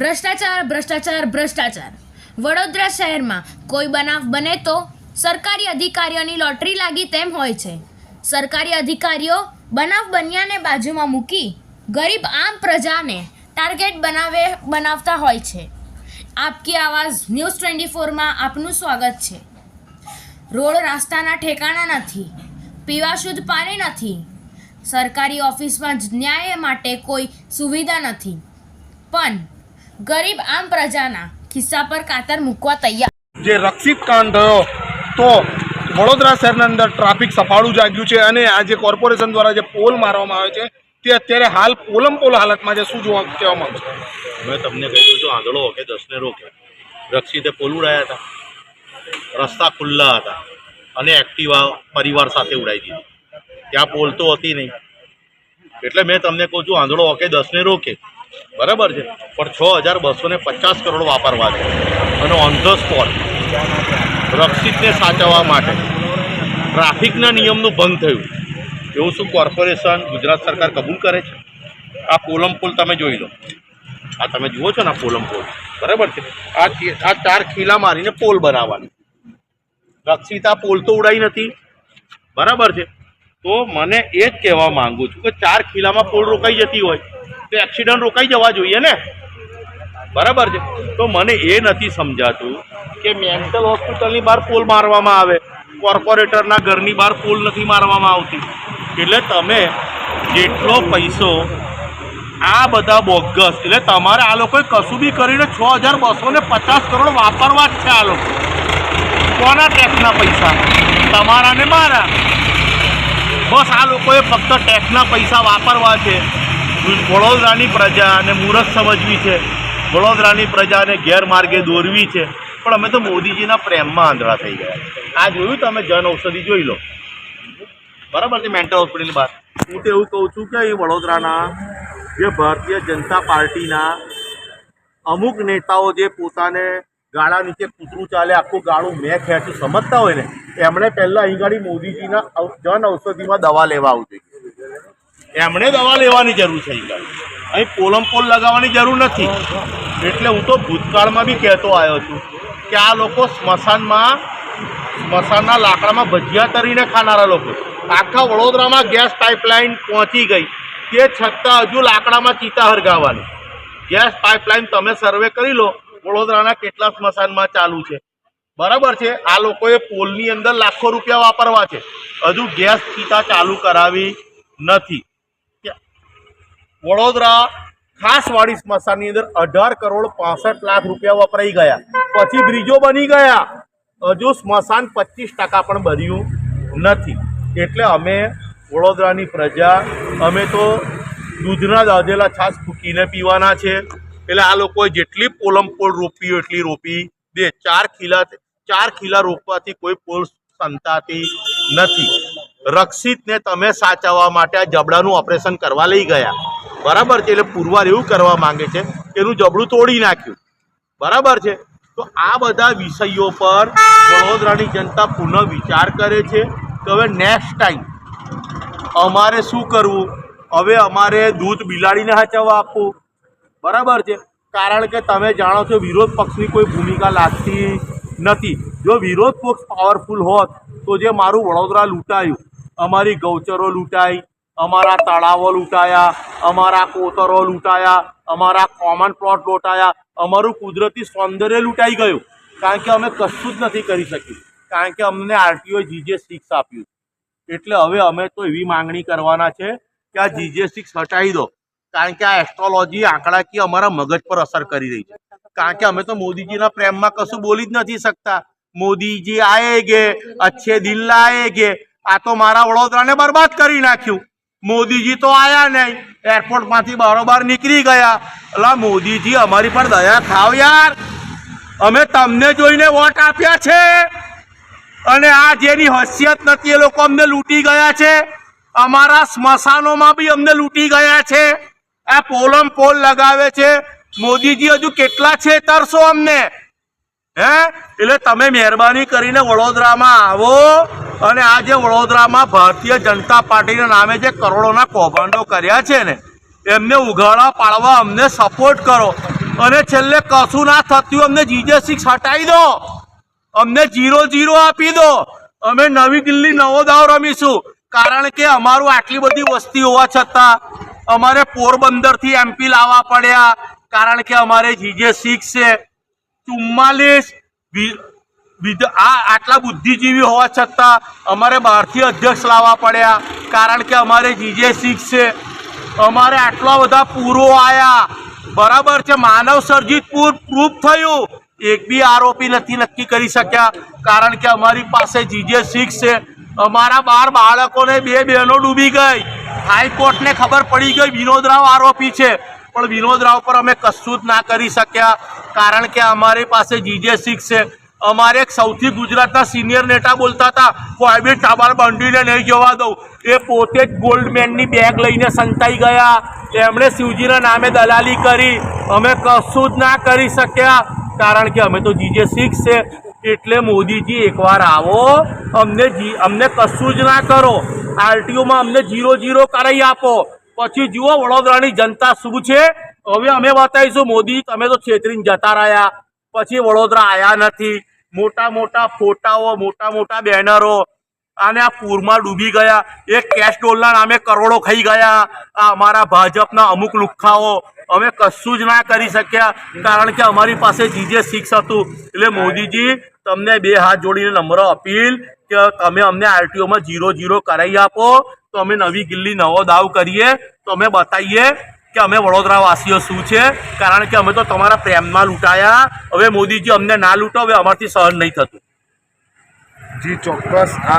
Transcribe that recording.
ભ્રષ્ટાચાર ભ્રષ્ટાચાર ભ્રષ્ટાચાર. વડોદરા શહેરમાં કોઈ બનાવ બને તો સરકારી અધિકારીઓની લોટરી લાગી તેમ હોય છે. સરકારી અધિકારીઓ બનાવ બન્યાને બાજુમાં મૂકી ગરીબ આમ પ્રજાને ટાર્ગેટ બનાવે, બનાવતા હોય છે. આપકી આવાઝ ન્યૂઝ ટ્વેન્ટી ફોરમાં આપનું સ્વાગત છે. રોડ રસ્તાના ઠેકાણા નથી, પીવા શુદ્ધ પાણી નથી, સરકારી ઓફિસમાં જ ન્યાય માટે કોઈ સુવિધા નથી. પણ ગરીબ આમ પ્રજાના ખિસ્સા પર કાતર મૂકવા તૈયાર. જે રક્ષિત કાંડ થયો તો વડોદરા શહેરના અંદર ટ્રાફિક સફાળું જાગ્યું છે અને આ જે કોર્પોરેશન દ્વારા જે પોલ મારવામાં આવે છે તે અત્યારે હાલ પોલમ પોલ હાલતમાં છે. શું જોવા કહેવા માંગુ છો? મેં તમને કહ્યું છું આંધળો કે દસને રોકે. રક્ષિતે પોલ ઉડાયા હતા. રસ્તા ખુલ્લા હતા અને એક્ટિવા પરિવાર સાથે ઉડાઈ દીધી. ત્યાં પોલ તો હતી નહીં. એટલે મેં તમને કહું છું આંધળો ઓકે દસને રોકે. બરાબર છે. પણ છ હજાર બસો ને પચાસ કરોડ વાપરવા છે. અને ઓન ધ સ્પોટ રક્ષિતને સાચવવા માટે ટ્રાફિકના નિયમનું ભંગ થયું. એવું શું કોર્પોરેશન ગુજરાત સરકાર કબૂલ કરે છે? આ પોલમ પુલ તમે જોઈ લો. આ તમે જુઓ છો ને આ પોલમ પોલ. બરાબર છે? આ આ ચાર ખીલા મારીને પોલ બનાવવાની. રક્ષિતા પોલ તો ઉડાઈ નથી. બરાબર છે? તો મને એ જ કહેવા માંગુ છું કે ચાર ખીલામાં પોલ રોકાઈ જતી હોય. તો એક્સિડન્ટ રોકાઈ જવા જોઈએ ને? બરાબર છે. તો મને એ નથી સમજાતું કે મેન્ટલ હોસ્પિટલની બહાર પોલ મારવામાં આવે. કોર્પોરેટરના ઘરની બહાર પોલ નથી મારવામાં આવતી. એટલે તમે જેટલો પૈસો, આ બધા બોગસ, એટલે તમારે આ લોકોએ કશું બી કરીને છ હજાર બસો ને પચાસ કરોડ વાપરવા જ છે આ લોકો. કોના ટેક્સના પૈસા? તમારા ને મારા. બસ આ લોકોએ ફક્ત ટેક્સના પૈસા વાપરવા છે. વડોદરાની પ્રજાને મૂરખ સમજવી છે. વડોદરાની પ્રજાને ગેરમાર્ગે દોરવી છે. પણ અમે તો મોદીજીના પ્રેમમાં આંધળા થઈ ગયા આ જોયું તમે? જન ઔષધિ જોઈ લો. બરાબર છે મેન્ટલ હોસ્પિટલની બહાર. હું તો એવું કહું છું કે એ વડોદરાના જે ભારતીય જનતા પાર્ટીના અમુક નેતાઓ જે પોતાને ગાળા નીચે કૂતરું ચાલે, આખું ગાળું મેં ખેંચું, સમજતા હોય ને, એમણે પહેલાં અહીં ગાડી મોદીજીના જન ઔષધિમાં દવા લેવા આવવું જોઈએ એમણે દવા લેવાની જરૂર છે અહીં પોલમ પોલ લગાવવાની જરૂર નથી. એટલે હું તો ભૂતકાળમાં બી કહેતો આવ્યો છું કે આ લોકો સ્મશાનમાં, સ્મશાનના લાકડામાં ભજીયા તરીને ખાનારા લોકો. આખા વડોદરામાં ગેસ પાઇપલાઇન પહોંચી ગઈ. તે છતાં હજુ લાકડામાં ચિતા હરગાવાની. ગેસ પાઇપલાઇન તમે સર્વે કરી લો, વડોદરાના કેટલા સ્મશાનમાં ચાલુ છે. બરાબર છે, આ લોકોએ પોલની અંદર લાખો રૂપિયા વાપરવા છે. હજુ ગેસ ચિતા ચાલુ કરાવી નથી. વડોદરા ખાસવાડી સ્મશાનની અંદર અઢાર કરોડ પાસઠ લાખ રૂપિયા વપરાઈ ગયા. પછી બ્રિજો બની ગયા. હજુ સ્મશાન પચીસ ટકા પણ બન્યું નથી. એટલે અમે વડોદરાની પ્રજા, અમે તો દૂધના દાધેલા છાશ ફૂકીને પીવાના છે. એટલે આ લોકોએ જેટલી પોલમ પોલ રોપી એટલી રોપી દે. ચાર ખીલા ચાર ખીલા રોપવાથી કોઈ પોલ સંતાતી નથી. રક્ષિતને તમે સાચવવા માટે આ જબડાનું ઓપરેશન કરવા લઈ ગયા. બરાબર છે, એટલે પુરવાર એવું કરવા માંગે છે એનું જબડું તોડી નાખ્યું. બરાબર છે? તો આ બધા વિષયો પર વડોદરાની જનતા પુનઃ વિચાર કરે છે કે હવે નેક્સ્ટ ટાઈમ અમારે શું કરવું? હવે અમારે દૂધ બિલાડીને હાચવવા આપવું. બરાબર છે? કારણ કે તમે જાણો છો વિરોધ પક્ષની કોઈ ભૂમિકા લાગતી નથી. જો વિરોધ પક્ષ પાવરફુલ હોત તો જે મારું વડોદરા લૂંટાયું, અમારી ગૌચરો લૂંટાઈ અમારા તળાવો લૂંટાયા, અમારા કોતરો લૂંટાયા, અમારા કોમન પ્લોટ લૂંટાયા અમારું કુદરતી સૌંદર્ય લૂંટાઈ ગયું. કારણ કે અમે કશું જ નથી કરી શક્યું. કારણ કે અમને આરટીઓ જીજે સિક્સ આપ્યું. એટલે હવે અમે તો એવી માંગણી કરવાના છે કે આ જીજે સિક્સ હટાવી દો. કારણ કે આ એસ્ટ્રોલોજી આંકડાકીય અમારા મગજ પર અસર કરી રહી છે. કારણ કે અમે તો મોદીજીના પ્રેમમાં કશું બોલી જ નથી શકતા. મોદીજી આએગે અચ્છે દિન લાએગે આ તો મારા વડોદરાને બરબાદ કરી નાખ્યું. મોદીજી તો આયા નહીં. એરપોર્ટમાંથી બરોબર નીકળી ગયા. એટલે મોદીજી, અમારી પર દયા ખાવ યાર. અમે તમને જોઈને વોટ આપ્યા છે. અને આ જેની હસિયત નથી, એ લોકો અમને લૂંટી ગયા છે. અમારા સ્મશાનોમાં બી અમને લૂંટી ગયા છે. આ પોલમ પોલ લગાવે છે. મોદીજી, હજુ કેટલા છે તરસો અમને? હે? એટલે તમે મહેરબાની કરીને વડોદરામાં આવો. અને આ જે વડોદરામાં ભારતીય જનતા પાર્ટીના નામે જે કરોડોના કૌભાંડો કર્યા છે ને, એમને ઉઘાડા પાડવા અમને સપોર્ટ કરો. અને છેલ્લે કશું ના થતું અમને જીજે સિક્સ હટાવી દો. અમને જીરો જીરો આપી દો. અમે નવી દિલ્હી નવો દાવ રમીશું. કારણ કે અમારું આટલી બધી વસ્તી હોવા છતાં અમારે પોરબંદરથી એમપી લાવવા પડ્યા. કારણ કે અમારે જીજે સિક્સ છે. ચુમ્માલીસ વિધ આ આટલા બુદ્ધિજીવી હોવા છતાં અમારે બહારથી અધ્યક્ષ લાવવા પડ્યા, કારણ કે અમારે જીજે સિક્સ છે. અમારે આટલા બધા પૂરો આવ્યા બરાબર છે, માનવ સર્જિત પૂર પ્રૂફ થયું. એક બી આરોપી નથી નક્કી કરી શક્યા, કારણ કે અમારી પાસે જીજે સિક્સ છે. અમારા બાર બાળકોને બે બહેનો ડૂબી ગઈ. હાઈકોર્ટને ખબર પડી ગઈ, વિનોદરાવ આરોપી છે. પણ વિનોદ રાવ પર અમે કશું જ ના કરી શક્યા, કારણ કે અમારી પાસે જીજે સિક્સ છે. અમારે એક સૌથી ગુજરાતના સિનિયર નેતા બોલતા હતા, કોઈ બી ટાબાર બંડીને નહીં જવા દઉં. એ પોતે જ ગોલ્ડમેનની બેગ લઈને સંતાઈ ગયા. એમણે શિવજીના નામે દલાલી કરી. અમે કશું જ ના કરી શક્યા, કારણ કે અમે તો જીજે સિક્સ છે. એટલે મોદીજી, એકવાર આવો, અમને જી, અમને કશું જ ના કરો. આરટીઓમાં અમને જીરો જીરો કરાવી આપો. પછી જુઓ, વડોદરાની જનતા શું છે? હવે અમે બતાવીશું મોદી, તમે તો છેતરીને જતા રહ્યા. પછી વડોદરા આયા નથી. મોટા મોટા ફોટાઓ મોટા મોટા બેનરો. અને આ પૂરમાં ડૂબી ગયા. એક કેશ ડોલના નામે કરોડો ખાઈ ગયા. આ અમારા ભાજપના અમુક લુખ્ખાઓ. અમે કશું જ ના કરી શક્યા. કારણ કે અમારી પાસે જીજે સિક્સ હતું. એટલે મોદીજી, તમને બે હાથ જોડીને નમ્ર અપીલ કે તમે અમને આરટીઓમાં જીરો જીરો કરાવી આપો. તો અમે નવી દિલ્હી નવો દાવ કરીએ. તો અમે બતાવીએ કે અમે વડોદરાવાસીઓ શું છે? કારણ કે અમે તો તમારા પ્રેમમાં લૂંટાયા. હવે મોદીજી અમને ના લૂંટો, હવે અમારથી સહન નહીં થતું. જી, ચોક્કસ. આ